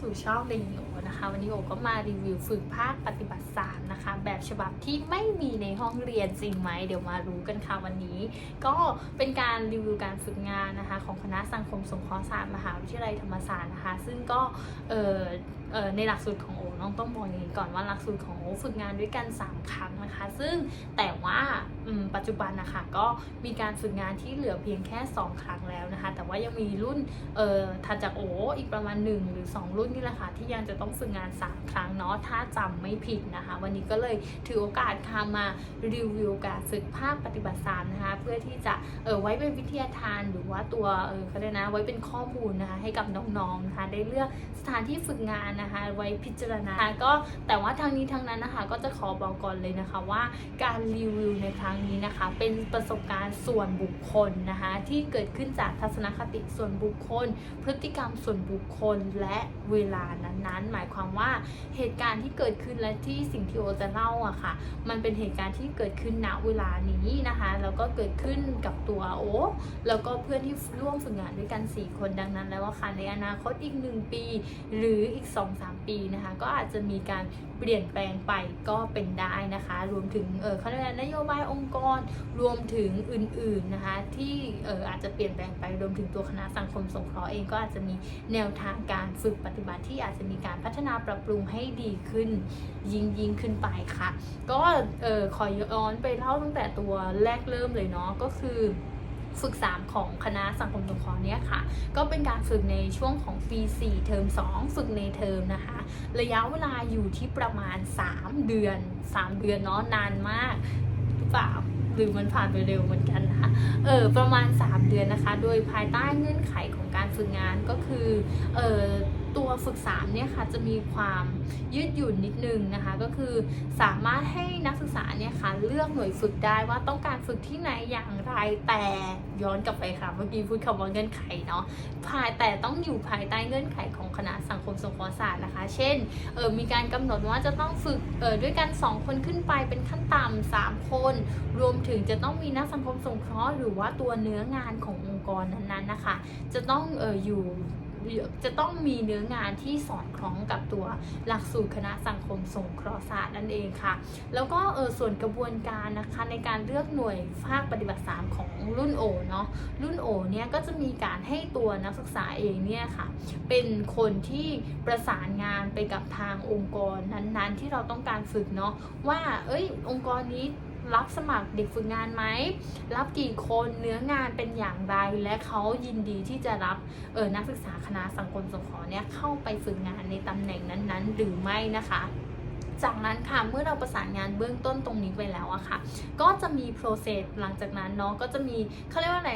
สู่ช่องเดนิโอนะคะ วันนี้โอก็มารีวิวฝึกภาคปฏิบัติสารนะคะ แบบฉบับที่ไม่มีในห้องเรียนจริงไหมเดี๋ยวมารู้กันค่ะวันนี้ ก็เป็นการรีวิวการฝึกงานนะคะ ของคณะสังคมสงเคราะห์ศาสตร์มหาวิทยาลัยธรรมศาสตร์นะคะ ซึ่งก็เออเออ ในหลักสูตรของโอน้องต้องบอกอย่างนี้ก่อนว่าหลักสูตรของโอฝึกงานด้วยกัน 3 ครั้งนะคะ ซึ่งแต่ว่าปัจจุบันนะคะก็มีการฝึกงานที่เหลือเพียงแค่ 2 ครั้งแล้วนะคะ แต่ว่ายังมีรุ่นเอ่อถัดจากโออีกประมาณ 1 หรือ 2 รุ่นนี่แหละค่ะที่ยังจะต้องฝึกงาน 3 ครั้งเนาะถ้าจำไม่ผิดนะคะ วันนี้ก็เลยถือโอกาสค่ะมารีวิวการฝึกภาคปฏิบัติศารนะคะเพื่อที่จะเออไว้เป็นวิทยาทานหรือว่าตัวเออเขาเรียกนะไว้เป็นข้อมูลนะคะให้กับน้องๆนะคะได้เลือกสถานที่ฝึกงานนะคะ ไว้พิจารณาก็แต่ว่าทางนี้ทางนั้นนะคะก็จะขอบอกก่อนเลยนะคะว่าการรีวิวในครั้งนี้นะคะ เป็นประสบการณ์ส่วนบุคคลนะคะที่เกิดขึ้นจากทัศนคติส่วนบุคคล พฤติกรรมส่วนบุคคลและเวลานั้นๆ หมายความว่าเหตุการณ์ที่เกิดขึ้นและที่สิ่งที่โอจะเล่าอะค่ะ มันเป็นเหตุการณ์ที่เกิดขึ้นณเวลานี้นะคะ แล้วก็เกิดขึ้นกับตัวโอแล้วก็เพื่อนที่ร่วมฝึกงานด้วยกัน 4 คนดังนั้นแล้วว่าค่ะในอนาคตอีก 1 ปี หรืออีก2-3 ปีนะคะ ก็อาจจะมีการเปลี่ยนแปลงไปก็เป็นได้นะคะ รวมถึงเออเขาเรียกอะไรนโยบายองค์กรรวมถึงอื่นๆนะคะ ที่เอออาจจะเปลี่ยนแปลงไปรวมถึงตัวคณะสังคมสงเคราะห์เองก็อาจจะมีแนวทางการฝึกปฏิบัติที่อาจจะมีการพัฒนาปรับปรุงให้ดีขึ้น ยิ่งยิ่งขึ้นไปค่ะ ก็เออขอย้อนไปเล่าตั้งแต่ตัวแรกเริ่มเลยเนาะก็คือ ฝึก 3 ของคณะสังคมสงเคราะห์เนี่ยค่ะ ก็เป็นการฝึกในช่วงของปี 4 เทอม 2 ฝึกในเทอมนะคะ ระยะเวลาอยู่ที่ประมาณ 3 เดือน 3 เดือนเนาะนานมากหรือเปล่าหรือมันผ่านไปเร็วเหมือนกันนะคะเออประมาณ 3 เดือนนะคะ โดยภายใต้เงื่อนไขของการฝึกงานก็คือเออ ตัวฝึก3เนี่ยค่ะจะมีความยืดหยุ่นนิดนึงนะคะ ก็คือสามารถให้นักศึกษาเนี่ยค่ะเลือกหน่วยฝึกได้ว่าต้องการฝึกที่ไหนอย่างไรแต่ย้อนกลับไปค่ะเมื่อกี้พูดคำว่าเงื่อนไขเนาะภายแต่ต้องอยู่ภายใต้เงื่อนไขของคณะสังคมสงเคราะห์ศาสตร์นะคะ เช่นเออมีการกำหนดว่าจะต้องฝึกเออด้วยกัน 2 คนขึ้นไปเป็นขั้นต่ำสามคน รวมถึงจะต้องมีนักสังคมสงเคราะห์หรือว่าตัวเนื้องานขององค์กรนั้นๆนะคะ จะต้องเอออยู่ จะต้องมีเนื้องานที่สอดคล้องกับตัวหลักสูตรคณะสังคมสงเคราะห์ศาสตร์นั่นเองค่ะ แล้วก็เออส่วนกระบวนการนะคะในการเลือกหน่วยภาคปฏิบัติสามของรุ่นโอเนาะรุ่นโอเนี่ยก็จะมีการให้ตัวนักศึกษาเองเนี่ยค่ะ เป็นคนที่ประสานงานไปกับทางองค์กรนั้นๆ ที่เราต้องการฝึกเนาะว่าเอ้ยองค์กรนี้ รับสมัครเด็กฝึกงานไหม รับกี่คนเนื้องานเป็นอย่างไร และเขายินดีที่จะรับเออนักศึกษาคณะสังคมสงเคราะห์เนี่ยเข้าไปฝึกงานในตำแหน่งนั้นๆ หรือไม่นะคะจากนั้นค่ะเมื่อเราประสานงานเบื้องต้นตรงนี้ไปแล้วอะค่ะ ก็จะมีโปรเซสหลังจากนั้นเนาะก็จะมีเขาเรียกว่าอะไร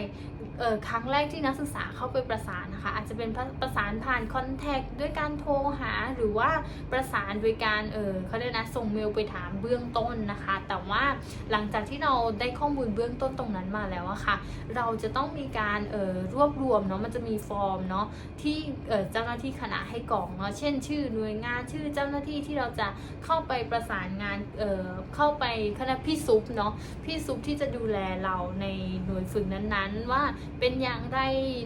เออครั้งแรกที่นักศึกษาเข้าไปประสานนะคะอาจจะเป็นประประสานผ่านคอนแทคด้วยการโทรหาหรือว่าประสานโดยการเออเขาเรียกนะส่งเมลไปถามเบื้องต้นนะคะ แต่ว่าหลังจากที่เราได้ข้อมูลเบื้องต้นตรงนั้นมาแล้วอะค่ะ เราจะต้องมีการเออรวบรวมเนาะมันจะมีฟอร์มเนาะที่เออเจ้าหน้าที่คณะให้กรอกเนาะเช่น ชื่อหน่วยงานชื่อเจ้าหน้าที่ที่เราจะเข้าไปประสานงานเออเข้าไปคณะพี่ซุปเนาะพี่ซุปที่จะดูแลเราในหน่วยฝึกนั้นๆ ว่าเป็นอย่างไร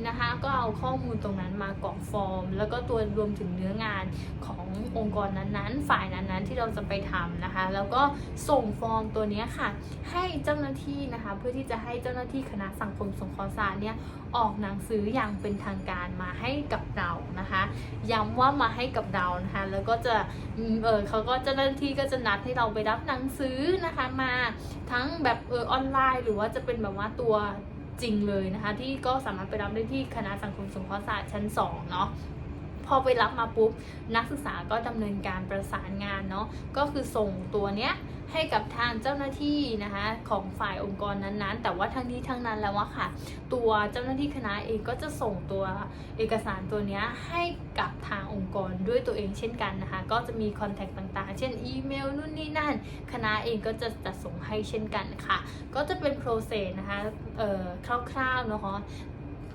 นะคะ ก็เอาข้อมูลตรงนั้นมากรอกฟอร์ม แล้วก็ตัวรวมถึงเนื้องานขององค์กรนั้นๆ ฝ่ายนั้นๆ ที่เราจะไปทำนะคะ แล้วก็ส่งฟอร์มตัวนี้ค่ะ ให้เจ้าหน้าที่นะคะ เพื่อที่จะให้เจ้าหน้าที่คณะสังคมสงเคราะห์ศาสตร์เนี่ยออกหนังสืออย่างเป็นทางการมาให้กับเรานะคะ ย้ำว่ามาให้กับเรานะคะแล้วก็จะเออเขาก็เจ้าหน้าที่ก็จะนัดให้เราไปรับหนังสือนะคะมาทั้งแบบเออออนไลน์ หรือว่าจะเป็นแบบว่าตัว จริงเลยนะคะ ที่ก็สามารถไปรับได้ที่คณะสังคมสงเคราะห์ศาสตร์ชั้น2เนาะ พอไปรับมาปุ๊บ นักศึกษาก็ดำเนินการประสานงานเนาะก็คือส่งตัวเนี้ยให้กับทางเจ้าหน้าที่นะคะของฝ่ายองค์กรนั้นๆ แต่ว่าทั้งนี้ทั้งนั้นแล้วว่าค่ะ ตัวเจ้าหน้าที่คณะเองก็จะส่งตัวเอกสารตัวเนี้ยให้กับทางองค์กรด้วยตัวเองเช่นกันนะคะ ก็จะมีคอนแทคต่างๆ เช่นอีเมลนู่นนี่นั่น คณะเองก็จะจัดส่งให้เช่นกันค่ะ ก็จะเป็นโปรเซสนะคะเอ่อคร่าวๆเนาะ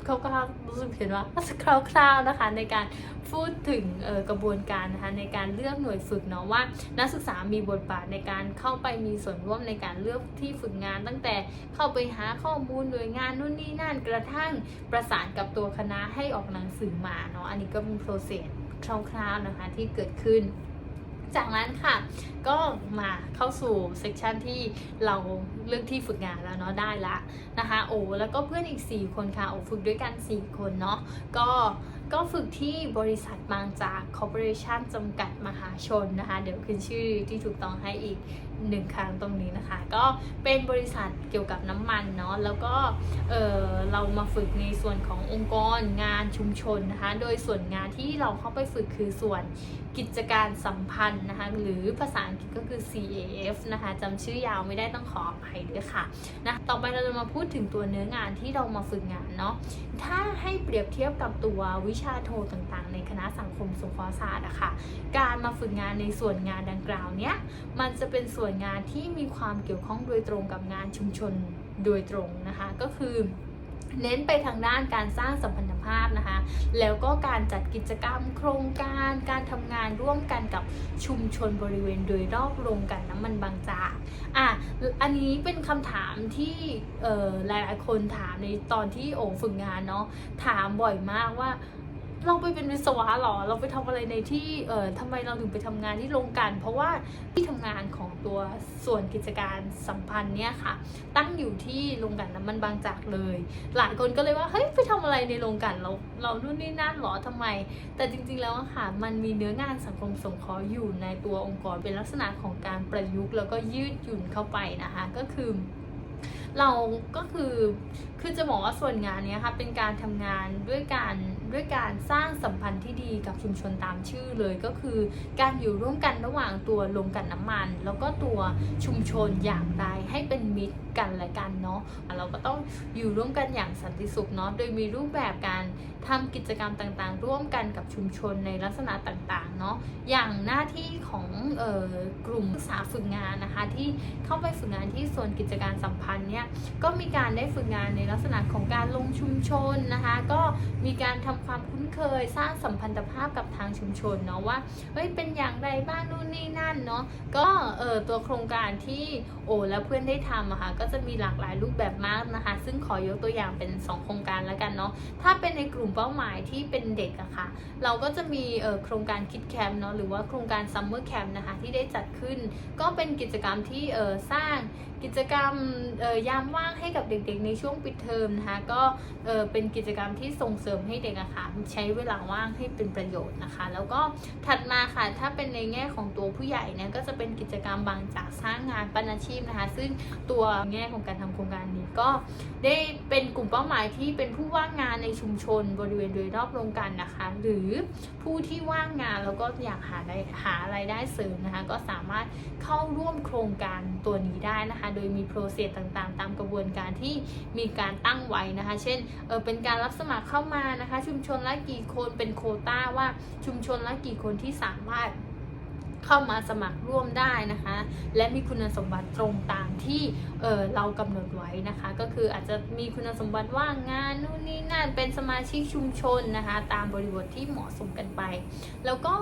เขาก็รู้สึกเห็นว่าคร่าวๆนะคะในการพูดถึงกระบวนการนะคะในการเลือกหน่วยฝึกเนาะว่า นักศึกษามีบทบาทในการเข้าไปมีส่วนร่วมในการเลือกที่ฝึกงาน ตั้งแต่เข้าไปหาข้อมูลหน่วยงานนู่นนี่นั่นกระทั่งประสานกับตัวคณะให้ออกหนังสือมาเนาะอันนี้ก็เป็นโปรเซสคร่าวๆนะคะที่เกิดขึ้น จากนั้นค่ะ ก็มาเข้าสู่เซกชันที่เราเลือกที่ฝึกงานแล้วเนาะได้ละนะคะโอ้แล้วก็เพื่อนอีก 4 คนค่ะโอ้ฝึกด้วยกัน 4 คนเนาะก็ก็ฝึกที่บริษัทบางจากคอร์ปอเรชันจำกัดมหาชนนะคะ เดี๋ยวขึ้นชื่อที่ถูกต้องให้อีกหนึ่งครั้งตรงนี้นะคะ ก็เป็นบริษัทเกี่ยวกับน้ำมันเนาะแล้วก็เออเรามาฝึกในส่วนขององค์กร งานชุมชนนะคะ โดยส่วนงานที่เราเข้าไปฝึกคือส่วน กิจการสัมพันธ์นะคะหรือภาษาอังกฤษก็คือ CAF นะคะจำชื่อยาวไม่ได้ต้องขออภัยด้วยค่ะนะต่อไปเราจะมาพูดถึงตัวเนื้องานที่เรามาฝึกงานเนาะถ้าให้เปรียบเทียบกับตัววิชาโทต่างๆ ในคณะสังคมสงเคราะห์ศาสตร์อะค่ะการมาฝึกงานในส่วนงานดังกล่าวเนี้ยมันจะเป็นส่วนงานที่มีความเกี่ยวข้องโดยตรงกับงานชุมชนโดยตรงนะคะก็คือ เน้นไปทางด้านการสร้างสัมพันธภาพนะคะ แล้วก็การจัดกิจกรรมโครงการ การทำงานร่วมกันกับชุมชนบริเวณโดยรอบโรงกันน้ำมันบางจากอะอันนี้เป็นคำถามที่หลายหลายคนถามในตอนที่โอฝึกงานเนาะถามบ่อยมากว่า เราไปเป็นวิศวะหรอ เราไปทำอะไรในที่เอ่อทำไมเราถึงไปทำงานที่โรงกลัน เพราะว่าที่ทำงานของตัวส่วนกิจการสัมพันธ์เนี่ยค่ะ ตั้งอยู่ที่โรงกลันน้ำมันบางจากเลย หลายคนก็เลยว่าเฮ้ยไปทำอะไรในโรงกลันเราเรานู่นนี่นั่นหรอทำไม แต่จริงๆแล้วค่ะมันมีเนื้องานสังคมสงเคราะห์อยู่ในตัวองค์กรเป็นลักษณะของการประยุกต์แล้วก็ยืดหยุ่นเข้าไปนะคะ ก็คือเราก็คือ คือจะบอกว่าส่วนงานนี้ค่ะเป็นการทำงานด้วยการด้วยการสร้างสัมพันธ์ที่ดีกับชุมชนตามชื่อเลยก็คือ การอยู่ร่วมกันระหว่างตัวโรงกันน้ำมัน แล้วก็ตัวชุมชนอย่างไรให้เป็นมิตรกันและกันเนาะเราก็ต้องอยู่ร่วมกันอย่างสันติสุขเนาะโดยมีรูปแบบการทำกิจกรรมต่างๆ ร่วมกันกับชุมชนในลักษณะต่างๆเนาะอย่างหน้าที่ของเออกลุ่มศึกษาฝึกงานนะคะที่เข้าไปฝึกงานที่ส่วนกิจการสัมพันธ์เนี่ยก็มีการได้ฝึกงานในลักษณะของการลงชุมชนนะคะ ก็มีการทำความคุ้นเคยสร้างสัมพันธภาพกับทางชุมชนเนาะว่าเฮ้ยเป็นอย่างไรบ้างนู่นนี่นั่นเนาะก็เออตัวโครงการที่โอ้และเพื่อนได้ทำอะค่ะก็จะมีหลากหลายรูปแบบมากนะคะ ซึ่งขอยกตัวอย่างเป็น 2 โครงการแล้วกันเนาะถ้าเป็นในกลุ่มเป้าหมายที่เป็นเด็กอะค่ะ เราก็จะมีเออโครงการคิดแคมป์เนาะหรือว่าโครงการซัมเมอร์แคมป์นะคะที่ได้จัดขึ้น ก็เป็นกิจกรรมที่เออสร้างกิจกรรมยามว่างให้กับเด็กๆ ในช่วงปิดเทอมนะคะก็เออเป็นกิจกรรมที่ส่งเสริมให้เด็กอะค่ะใช้เวลาว่างให้เป็นประโยชน์นะคะ แล้วก็ถัดมาค่ะถ้าเป็นในแง่ของตัวผู้ใหญ่เนี่ยก็จะเป็นกิจกรรมบางจากสร้างงานปันอาชีพนะคะ ซึ่งตัวแง่ของการทำโครงการนี้ก็ได้เป็นกลุ่มเป้าหมายที่เป็นผู้ว่างงานในชุมชนบริเวณโดยรอบโรงกลันนะคะ หรือผู้ที่ว่างงานแล้วก็อยากหาได้หาไรายได้เสริมนะคะ ก็สามารถเข้าร่วมโครงการตัวนี้ได้นะคะ โดยมีโปรเซสต่างๆ ตามกระบวนการที่มีการการตั้งไว้นะคะ เช่นเออเป็นการรับสมัครเข้ามานะคะ ชุมชนละกี่คนเป็นโคต้าว่าชุมชนละกี่คนที่สามารถ เข้ามาสมัครร่วมได้นะคะ และมีคุณสมบัติตรงตามที่เออเรากำหนดไว้นะคะ ก็คืออาจจะมีคุณสมบัติว่างงานนู่นนี่นั่นเป็นสมาชิกชุมชนนะคะ ตามบริบทที่เหมาะสมกันไป แล้วก็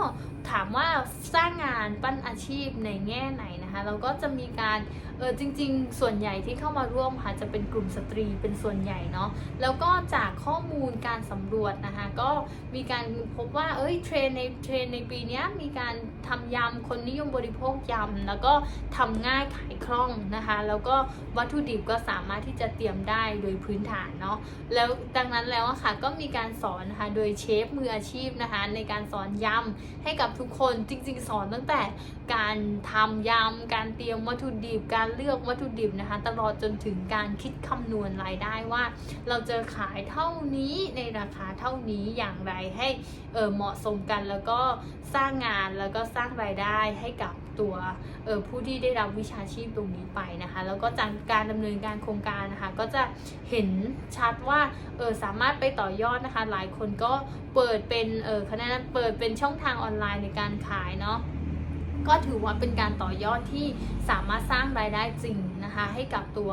ถามว่าสร้างงานปั้นอาชีพในแง่ไหนนะคะ เราก็จะมีการเออจริง ๆ ส่วนใหญ่ที่เข้ามาร่วมค่ะจะเป็นกลุ่มสตรีเป็นส่วนใหญ่เนาะแล้วก็จากข้อมูลการสำรวจนะคะ ก็มีการพบว่าเอ้ยเทรนในเทรนในปีนี้มีการทำยำคนนิยมบริโภคยำ แล้วก็ทำง่ายขายคล่องนะคะ แล้วก็วัตถุดิบก็สามารถที่จะเตรียมได้โดยพื้นฐานเนาะแล้วดังนั้นแล้วอะค่ะก็มีการสอนนะคะโดยเชฟมืออาชีพนะคะในการสอนยำให้กับทุกคนจริง ๆ สอนตั้งแต่การทำยำการเตรียมวัตถุดิบ การเลือกวัตถุดิบนะคะ ตลอดจนถึงการคิดคำนวณรายได้ว่า เราจะขายเท่านี้ในราคาเท่านี้อย่างไรให้เออเหมาะสมกันแล้วก็สร้างงานแล้วก็สร้างรายได้ได้ให้กับตัวออผู้ที่ได้รับวิชาชีพตรงนี้ไปนะคะ แล้วก็จากการดำเนินการโครงการนะคะ ก็จะเห็นชัดว่าเออสามารถไปต่อยอดนะคะ หลายคนก็เปิดเป็นเออคะแนนเปิดเป็นช่องทางออนไลน์ในการขายเนาะก็ถือว่าเป็นการต่อยอดที่สามารถสร้างรายได้จริงนะคะ ให้กับตัว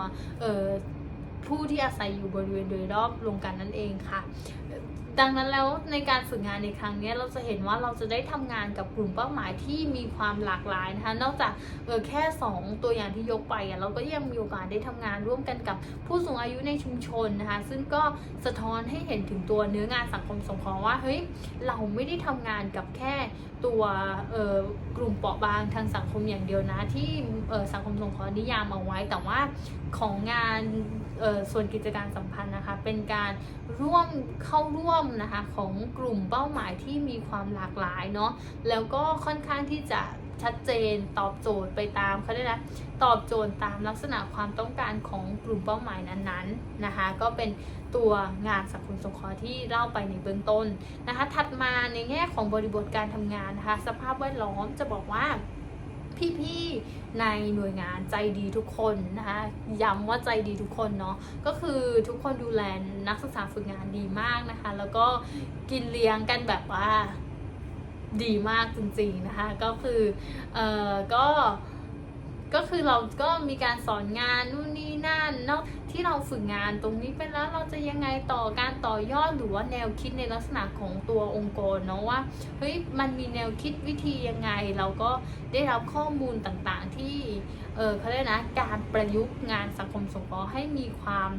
ผู้ที่อาศัยอยู่บริเวณโดยรอบโรงกลันนั่นเองค่ะ ดังนั้นแล้วในการฝึกงานในครั้งนี้เราจะเห็นว่าเราจะได้ทำงานกับกลุ่มเป้าหมายที่มีความหลากหลายนะคะนอกจากเออแค่ 2 ตัวอย่างที่ยกไปอะเราก็ยังมีโอกาสได้ทำงานร่วมกันกับผู้สูงอายุในชุมชนนะคะซึ่งก็สะท้อนให้เห็นถึงตัวเนื้องานสังคมสงเคราะห์ว่าเฮ้ยเราไม่ได้ทำงานกับแค่ตัวเอ่อกลุ่มเปราะบางทางสังคมอย่างเดียวนะที่เอ่อสังคมสงเคราะห์นิยามเอาไว้ แต่ว่าของงานเอ่อส่วนกิจการสัมพันธ์นะคะเป็นการร่วมเข้าร่วมนะคะของกลุ่มเป้าหมายที่มีความหลากหลายเนาะแล้วก็ค่อนข้างที่จะชัดเจนตอบโจทย์ไปตามเขาเรียกนะตอบโจทย์ตามลักษณะความต้องการของกลุ่มเป้าหมายนั้นๆนะคะ ก็เป็นตัวงานสังคมสงเคราะห์ที่เล่าไปในเบื้องต้นนะคะ ถัดมาในแง่ของบริบทการทำงานนะคะ สภาพแวดล้อมจะบอกว่า พี่ๆในหน่วยงานใจดีทุกคนนะคะย้ำว่าใจดีทุกคนเนาะก็คือทุกคนดูแลนักศึกษาฝึกงานดีมากนะคะ แล้วก็กินเลี้ยงกันแบบว่าดีมากจริงๆนะคะ ก็คือเออก็ ก็คือเราก็มีการสอนงานนู่นนี่นั่นนาะที่เราฝึกงานตรงนี้ไปแล้วเราจะยังไงต่อการต่อยอดหรือว่าแนวคิดในลักษณะของตัวองค์กรเนาะว่าเฮ้ยมันมีแนวคิดวิธียังไง เราก็ได้รับข้อมูลต่างๆที่เออเขาเรียกนะการประยุกต์งานสังคมสงเคราะห์ให้มีความ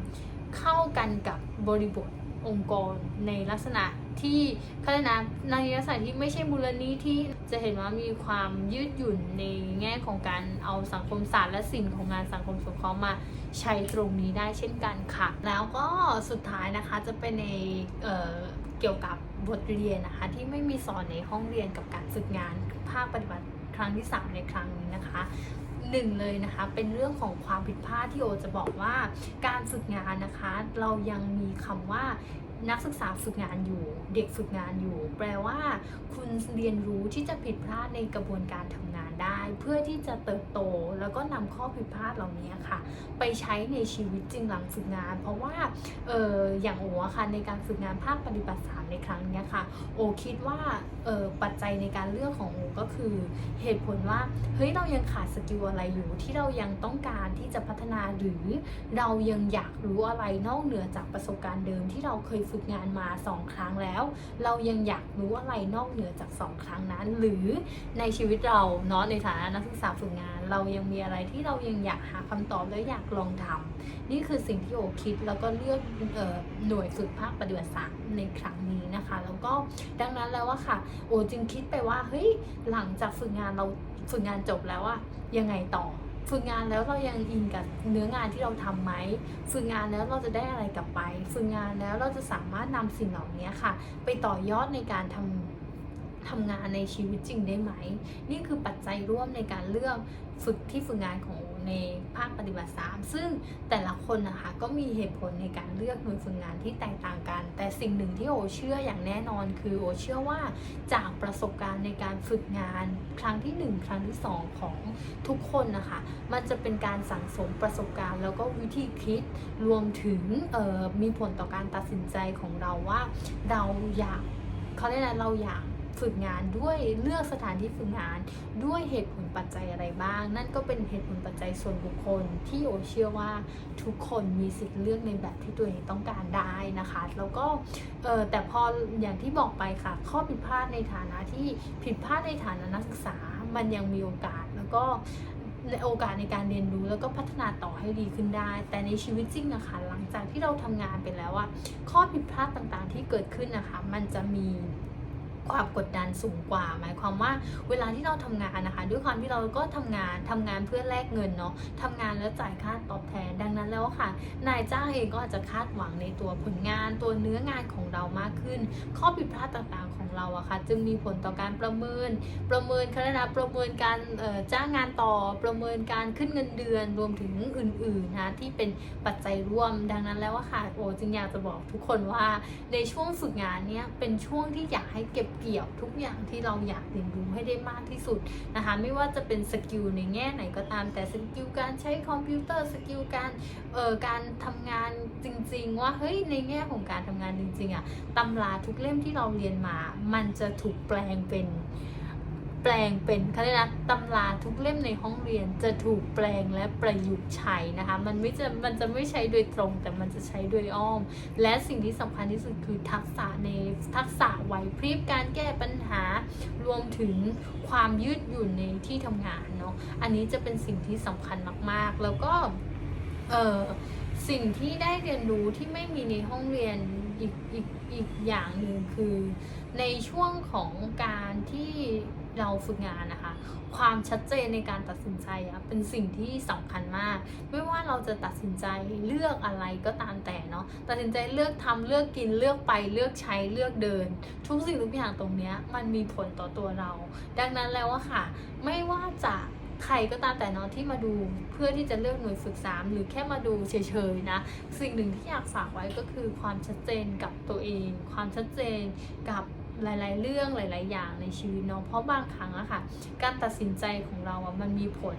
เข้ากันกับบริบท องค์กรในลักษณะที่เขาเรียกนะในลักษณะที่ไม่ใช่มูลนิธิที่จะเห็นว่ามีความยืดหยุ่นในแง่ของการเอาสังคมศาสตร์และศิลป์ของงานสังคมสงเคราะห์มาใช้ตรงนี้ได้เช่นกันค่ะ แล้วก็สุดท้ายนะคะจะเป็นในเเกี่ยวกับบทเรียนนะคะ ที่ไม่มีสอนในห้องเรียนกับการฝึกงานภาคปฏิบัติครั้งที่ 3 ในครั้งนี้นะคะ หนึ่งเลยนะคะ เป็นเรื่องของความผิดพลาดที่โอจะบอกว่าการฝึกงานนะคะ เรายังมีคำว่านักศึกษาฝึกงานอยู่ เด็กฝึกงานอยู่ แปลว่า คุณเรียนรู้ที่จะผิดพลาดในกระบวนการทำงาน ได้เพื่อที่จะเติบโตแล้วก็นำข้อผิดพลาดเหล่านี้ค่ะ ไปใช้ในชีวิตจริงหลังฝึกงาน เพราะว่าเอออย่างโอค่ะในการฝึกงานภาคปฏิบัติสามในครั้งนี้ค่ะ โอคิดว่าเออปัจจัยในการเลือกของโอก็คือเหตุผลว่าเฮ้ยเรายังขาดสกิลอะไรอยู่ที่เรายังต้องการที่จะพัฒนาหรือเรายังอยากรู้อะไรนอกเหนือจากประสบการณ์เดิมที่เราเคยฝึกงานมาสองครั้งแล้ว เรายังอยากรู้อะไรนอกเหนือจากสองครั้งนั้น หรือในชีวิตเราเนาะในฐานะนักศึกษาฝึกงาน เรายังมีอะไรที่เรายังอยากหาคำตอบและอยากลองทำนี่คือสิ่งที่โอคิดแล้วก็เลือกออหน่วยฝึกภาคปฏิบัติศาสตร์ในครั้งนี้นะคะ แล้วก็ดังนั้นแล้วว่าค่ะ โอจึงคิดไปว่าเฮ้ยหลังจากฝึกงานเราฝึกงานจบแล้วอะยังไงต่อฝึกงานแล้วเรายังอินกับเนื้องานที่เราทำไหมฝึกงานแล้วเราจะได้อะไรกลับไป ฝึกงานแล้วเราจะสามารถนำสิ่งเหล่านี้ค่ะ ไปต่อยอดในการทำ ทำงานในชีวิตจริงได้ไหม นี่คือปัจจัยร่วมในการเลือกฝึกที่ฝึกงานของในภาคปฏิบัติ 3 ซึ่งแต่ละคนนะคะก็มีเหตุผลในการเลือกหน่วยฝึกงานที่แตกต่างกัน แต่สิ่งหนึ่งที่โอเชื่ออย่างแน่นอนคือโอเชื่อว่าจากประสบการณ์ในการฝึกงานครั้งที่ 1 ครั้งที่ 2 ของทุกคนนะคะ มันจะเป็นการสั่งสมประสบการณ์แล้วก็วิธีคิดรวมถึงมีผลต่อการตัดสินใจของเราว่าเราอยากเขาเรียกอะไรเราอยาก ฝึกงานด้วยเลือกสถานที่ฝึกงานด้วยเหตุผลปัจจัยอะไรบ้าง นั่นก็เป็นเหตุผลปัจจัยส่วนบุคคลที่โอเชื่อว่าทุกคนมีสิทธิ์เลือกในแบบที่ตัวเองต้องการได้นะคะ แล้วก็เออแต่พออย่างที่บอกไปค่ะ ข้อผิดพลาดในฐานะที่ผิดพลาดในฐานะนักศึกษามันยังมีโอกาสแล้วก็ในโอกาสในการเรียนรู้แล้วก็พัฒนาต่อให้ดีขึ้นได้ แต่ในชีวิตจริงนะคะ หลังจากที่เราทำงานไปแล้วอะข้อผิดพลาดต่างๆที่เกิดขึ้นนะคะ มันจะมี ความกดดันสูงกว่า หมายความว่าเวลาที่เราทำงานนะคะ ด้วยความที่เราก็ทำงานทำงานเพื่อแลกเงินเนาะทำงานแล้วจ่ายค่าตอบแทนดังนั้นแล้วค่ะ นายจ้างเองก็อาจจะคาดหวังในตัวผลงานตัวเนื้องานของเรามากขึ้น ข้อผิดพลาดต่างๆของเราอะค่ะจึงมีผลต่อการประเมิน ประเมินคณะประเมินการจ้างงานต่อประเมินการขึ้นเงินเดือนรวมถึงอื่นๆนะที่เป็นปัจจัยร่วมดังนั้นแล้วว่าค่ะโอจึงอยากจะบอกทุกคนว่าในช่วงฝึกงานเนี้ยเป็นช่วงที่อยากให้เก็บเกี่ยวทุกอย่างที่เราอยากเรียนรู้ให้ได้มากที่สุดนะคะไม่ว่าจะเป็นสกิลในแง่ไหนก็ตามแต่สกิลการใช้คอมพิวเตอร์สกิลการเอ่อการทำงานจริง ๆ ว่าเฮ้ยในแง่ของการทำงานจริงๆอะตำราทุกเล่มที่เราเรียนมามันจะถูกแปลงเป็น แปลงเป็นเขาเรียกนะตำราทุกเล่มในห้องเรียนจะถูกแปลงและประยุกต์ใช้นะคะ มันไม่จะมันจะไม่ใช้โดยตรง แต่มันจะใช้โดยอ้อม และสิ่งที่สำคัญที่สุดคือทักษะในทักษะไหวพริบการแก้ปัญหารวมถึงความยืดหยุ่นในที่ทำงานเนาะอันนี้จะเป็นสิ่งที่สำคัญมากๆ แล้วก็เออ สิ่งที่ได้เรียนรู้ที่ไม่มีในห้องเรียนอีกอีกอีกอย่างหนึ่งคือ ในช่วงของการที่เราฝึกงานนะคะ ความชัดเจนในการตัดสินใจอะเป็นสิ่งที่สำคัญมาก ไม่ว่าเราจะตัดสินใจเลือกอะไรก็ตามแต่เนาะตัดสินใจเลือกทำเลือกกินเลือกไปเลือกใช้เลือกเดิน ทุกสิ่งทุกอย่างตรงเนี้ยมันมีผลต่อตัวเรา ดังนั้นแล้วอะค่ะ ไม่ว่าจะ ใครก็ตามแต่เนาะที่มาดูเพื่อที่จะเลือกหน่วยฝึกสามหรือแค่มาดูเฉยๆนะสิ่งหนึ่งที่อยากฝากไว้ก็คือความชัดเจนกับตัวเอง ความชัดเจนกับ หลาย ๆ เรื่องหลาย ๆ อย่างในชีวิตเนาะเพราะบางครั้งอะค่ะ การตัดสินใจของเราอะมันมีผล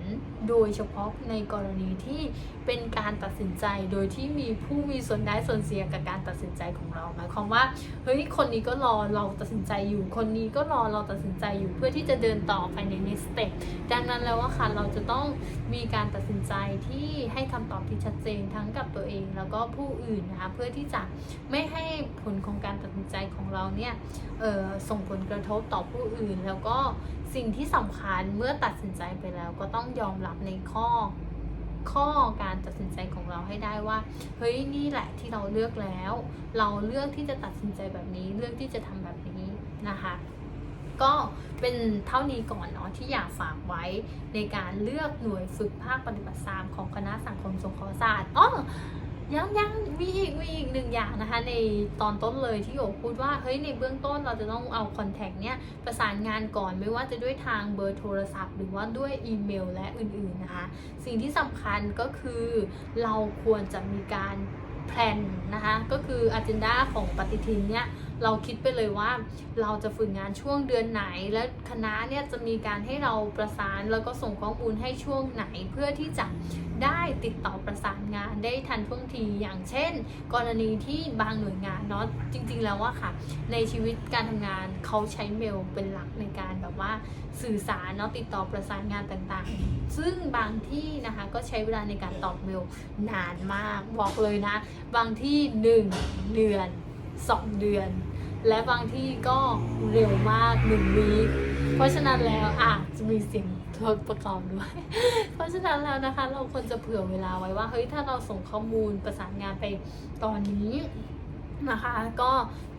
โดยเฉพาะในกรณีที่เป็นการตัดสินใจโดยที่มีผู้มีส่วนได้ส่วนเสียกับการตัดสินใจของเราหมายความว่าเฮ้ยคนนี้ก็รอเราตัดสินใจอยู่ คนนี้ก็รอเราตัดสินใจอยู่เพื่อที่จะเดินต่อไปใน next step ดังนั้นแล้วว่าค่ะเราจะต้องมีการตัดสินใจที่ให้คำตอบที่ชัดเจนทั้งกับตัวเอง แล้วก็ผู้อื่นนะคะเพื่อที่จะไม่ให้ผลของการตัดสินใจของเราเนี่ยเออส่งผลกระทบต่อผู้อื่น แล้วก็สิ่งที่สำคัญเมื่อตัดสินใจไปแล้วก็ต้องยอมรับในข้อข้อการตัดสินใจของเราให้ได้ว่า เฮ้ยนี่แหละที่เราเลือกแล้ว เราเลือกที่จะตัดสินใจแบบนี้ เลือกที่จะทำแบบนี้นะคะ ก็เป็นเท่านี้ก่อนเนาะที่อยากฝากไว้ในการเลือกหน่วยฝึกภาคปฏิบัติสามของคณะสังคมสงเคราะห์ศาสตร์อ๋อ ยังยังมีอีกมีอีกหนึ่งอย่างนะคะ ในตอนต้นเลยที่โอพูดว่าเฮ้ยในเบื้องต้นเราจะต้องเอาคอนแทคเนี้ยประสานงานก่อนไม่ว่าจะด้วยทางเบอร์โทรศัพท์ หรือว่าด้วยอีเมลและอื่นๆนะคะ สิ่งที่สำคัญก็คือเราควรจะมีการแพลนนะคะก็คือ a จ e n d a ของปฏิทินเนี่ยเราคิดไปเลยว่าเราจะฝึกงานช่วงเดือนไหน และคณะเนี่ยจะมีการให้เราประสานแล้วก็ส่งข้อมูลให้ช่วงไหนเพื่อที่จะ ได้ติดต่อประสานงานได้ทันท่วงทีอย่างเช่น กรณีที่บางหน่วยงานเนาะจริง ๆ แล้วว่าค่ะ ในชีวิตการทำงานเขาใช้เมลเป็นหลักในการแบบว่าสื่อสารเนาะติดต่อประสานงานต่างๆ ซึ่งบางที่นะคะก็ใช้เวลาในการตอบเมลนานมาก บอกเลยนะ บางที่ 1 เดือน 2 เดือน และบางที่ก็เร็วมาก1วีคเพราะฉะนั้นแล้วอาจจะมีเสียง ทดประกอบด้วย เพราะฉะนั้นแล้วนะคะ เราควรจะเผื่อเวลาไว้ว่าเฮ้ยถ้าเราส่งข้อมูลประสานงานไปตอนนี้นะคะก็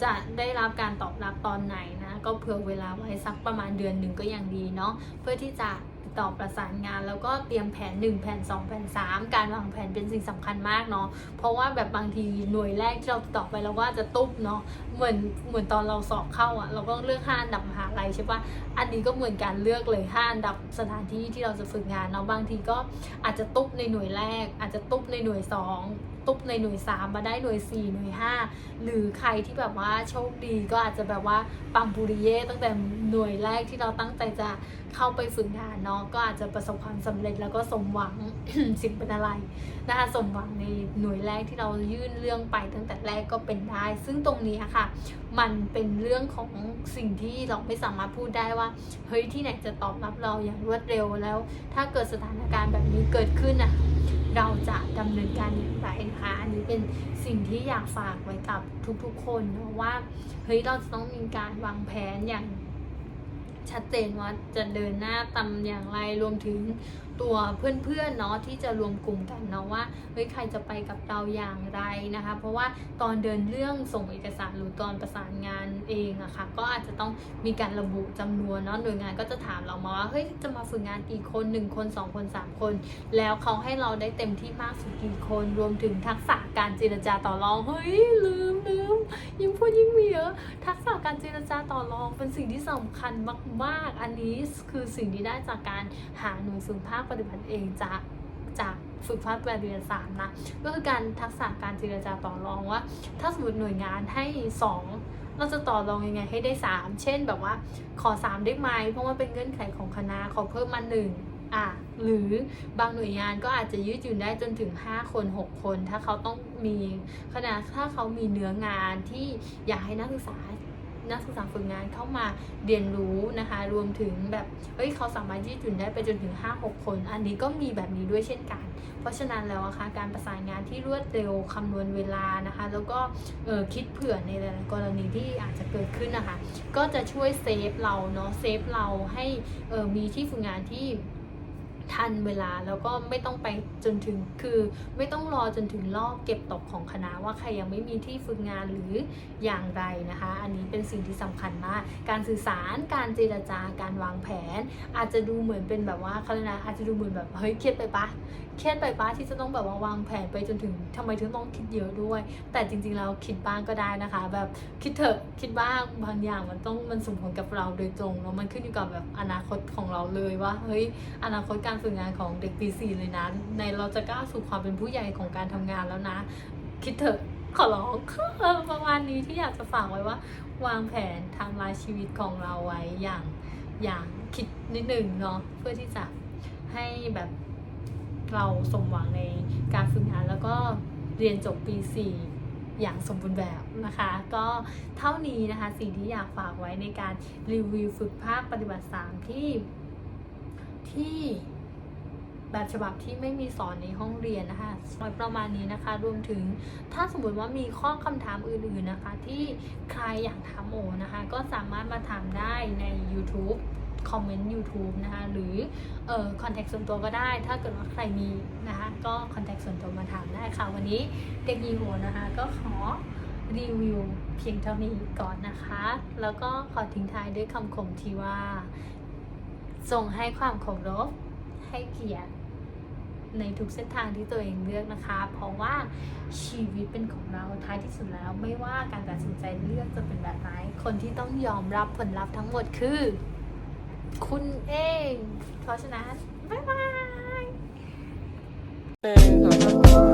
จะได้รับการตอบรับตอนไหนนะ ก็เผื่อเวลาไว้สักประมาณเดือนหนึ่งก็ยังดีเนาะเพื่อที่จะ ต่อประสานงาน แล้วก็เตรียมแผน 1 แผน 2 แผน 3 การวางแผนเป็นสิ่งสำคัญมากเนาะเพราะว่าแบบบางทีหน่วยแรกที่เราต่อไปเราว่าจะตุ๊บเนาะเหมือนเหมือนตอนเราสอบเข้าอะเราก็เลือกห้าอันดับมหาลัยใช่ปะอันนี้ก็เหมือนการเลือกเลยห้าอันดับสถานที่ที่เราจะฝึกงานเนาะบางทีก็อาจจะตุ๊บในหน่วยแรก อาจจะตุ๊บในหน่วยสอง ตุ๊บในหน่วย3มาได้หน่วย4หน่วย5หรือใครที่แบบว่าโชคดีก็อาจจะแบบว่าปังปุริเย่ตั้งแต่หน่วยแรกที่เราตั้งใจจะเข้าไปฝึกงานเนาะก็อาจจะประสบความสำเร็จแล้วก็สมหวัง สิ่งเป็นอะไรนะคะสมหวังในหน่วยแรกที่เรายื่นเรื่องไปตั้งแต่แรกก็เป็นได้ ซึ่งตรงนี้ค่ะ มันเป็นเรื่องของสิ่งที่เราไม่สามารถพูดได้ว่าเฮ้ยที่ไหนจะตอบรับเราอย่างรวดเร็วแล้ว ถ้าเกิดสถานการณ์แบบนี้เกิดขึ้นอะ เราจะดำเนินการอย่างไรนะคะอันนี้เป็นสิ่งที่อยากฝากไว้กับทุกๆ คนเพราะว่าเฮ้ยเราจะต้องมีการวางแผนอย่างชัดเจนว่าจะเดินหน้าตำอย่างไรรวมถึงตัวเพื่อนๆเนาะที่จะรวมกลุ่มกันเนาะว่าเฮ้ยใครจะไปกับเราอย่างไรนะคะ เพราะว่าตอนเดินเรื่องส่งเอกสารหรือตอนประสานงานเองอะค่ะก็อาจจะต้องมีการระบุจำนวนเนาะหน่วยงานก็จะถามเรามาว่าเฮ้ยจะมาฝึกงานกี่คน 1 คน 2 คน 3 คน แล้วเขาให้เราได้เต็มที่มากสุดกี่คนรวมถึงทักษะการเจรจาต่อรองเฮ้ยลืมลืมยิ่งพูดยิ่งมีเยอะทักษะการเจรจาต่อรองเป็นสิ่งที่สำคัญมากๆ อันนี้คือสิ่งที่ได้จากการหาหน่วยฝึกภาคปฏิบัติเองจากจากฝึกภาคปฏิบัติสามนะ ก็คือการทักษะการเจรจาต่อรองว่า ถ้าสมมติหน่วยงานให้สองเราจะต่อรองยังไงให้ได้สามเช่นแบบว่าขอสามได้ไหมเพราะว่าเป็นเงื่อนไขของคณะขอเพิ่มมาหนึ่งอะหรือบางหน่วยงานก็อาจจะยืดหยุ่นได้จนถึง 5 คน 6 คน ถ้าเขาต้องมีขณะถ้าเขามีเนื้องานที่อยากให้นักศึกษา นักศึกษาฝึกงานเข้ามาเรียนรู้นะคะ รวมถึงแบบเฮ้ยเขาสามารถยืดหยุ่นได้ไปจนถึง 5-6 คน อันนี้ก็มีแบบนี้ด้วยเช่นกัน เพราะฉะนั้นแล้วอะคะการประสานงานที่รวดเร็วคำนวณเวลานะคะ แล้วก็เออคิดเผื่อในหลายๆกรณีที่อาจจะเกิดขึ้นนะคะ ก็จะช่วยเซฟเราเนาะเซฟเราให้เออมีที่ฝึกงานที่ ทันเวลาแล้วก็ไม่ต้องไปจนถึงคือ ไม่ต้องรอจนถึงรอบเก็บตกของคณะว่าใครยังไม่มีที่ฝึกงานหรืออย่างไรนะคะ อันนี้เป็นสิ่งที่สำคัญมาก การสื่อสารการเจรจาการวางแผน อาจจะดูเหมือนเป็นแบบว่าเขาเรียนะอาจจะดูเหมือนแบบเฮ้ยเครียดไปปะเครียดไปปะที่จะต้องแบบว่าวางแผนไปจนถึงทำไมถึงต้องคิดเยอะด้วย แต่จริงๆแล้วคิดบ้างก็ได้นะคะ แบบคิดเถอะคิดบ้างบางอย่างมันต้องมันส่งผลกับเราโดยตรงแล้วมันขึ้นอยู่กับแบบอนาคตของเราเลยว่าเฮ้ยอนาคตการฝึกงานของเด็กปีสี่เลยนะในเราจะก้าวสู่ความเป็นผู้ใหญ่ของการทำงานแล้วนะ คิดเถอะขอร้องประมาณนี้ที่อยากจะฝากไว้ว่า วางแผนทำลายชีวิตของเราไว้อย่างอย่างคิดนิดหนึ่งเนาะเพื่อที่จะให้แบบ เราสมหวังในการฝึกงานแล้วก็เรียนจบปี 4 อย่างสมบูรณ์แบบนะคะ ก็เท่านี้นะคะสิ่งที่อยากฝากไว้ในการรีวิวฝึกภาคปฏิบัติ 3 ที่ที่แบบฉบับที่ไม่มีสอนในห้องเรียนนะคะไว้ประมาณนี้นะคะ รวมถึงถ้าสมมติว่ามีข้อคำถามอื่นๆนะคะ ที่ใครอยากถามโอนะคะ ก็สามารถมาถามได้ใน YouTube คอมเมนต์ YouTube นะคะหรือเอ่อคอนแทคส่วนตัวก็ได้ ถ้าเกิดว่าใครมีนะคะก็คอนแทคส่วนตัวมาถามได้ค่ะ วันนี้เด็กยีโอนะคะก็ขอรีวิวเพียงเท่านี้ก่อนนะคะ แล้วก็ขอทิ้งท้ายด้วยคำคมที่ว่าส่งให้ความเคารพให้เกียรติในทุกเส้นทางที่ตัวเองเลือกนะคะ เพราะว่าชีวิตเป็นของเราท้ายที่สุดแล้ว ไม่ว่าการตัดสินใจเลือกจะเป็นแบบไหนคนที่ต้องยอมรับผลลัพธ์ทั้งหมดคือ คุณเอง เพราะฉะนั้น บ๊ายบาย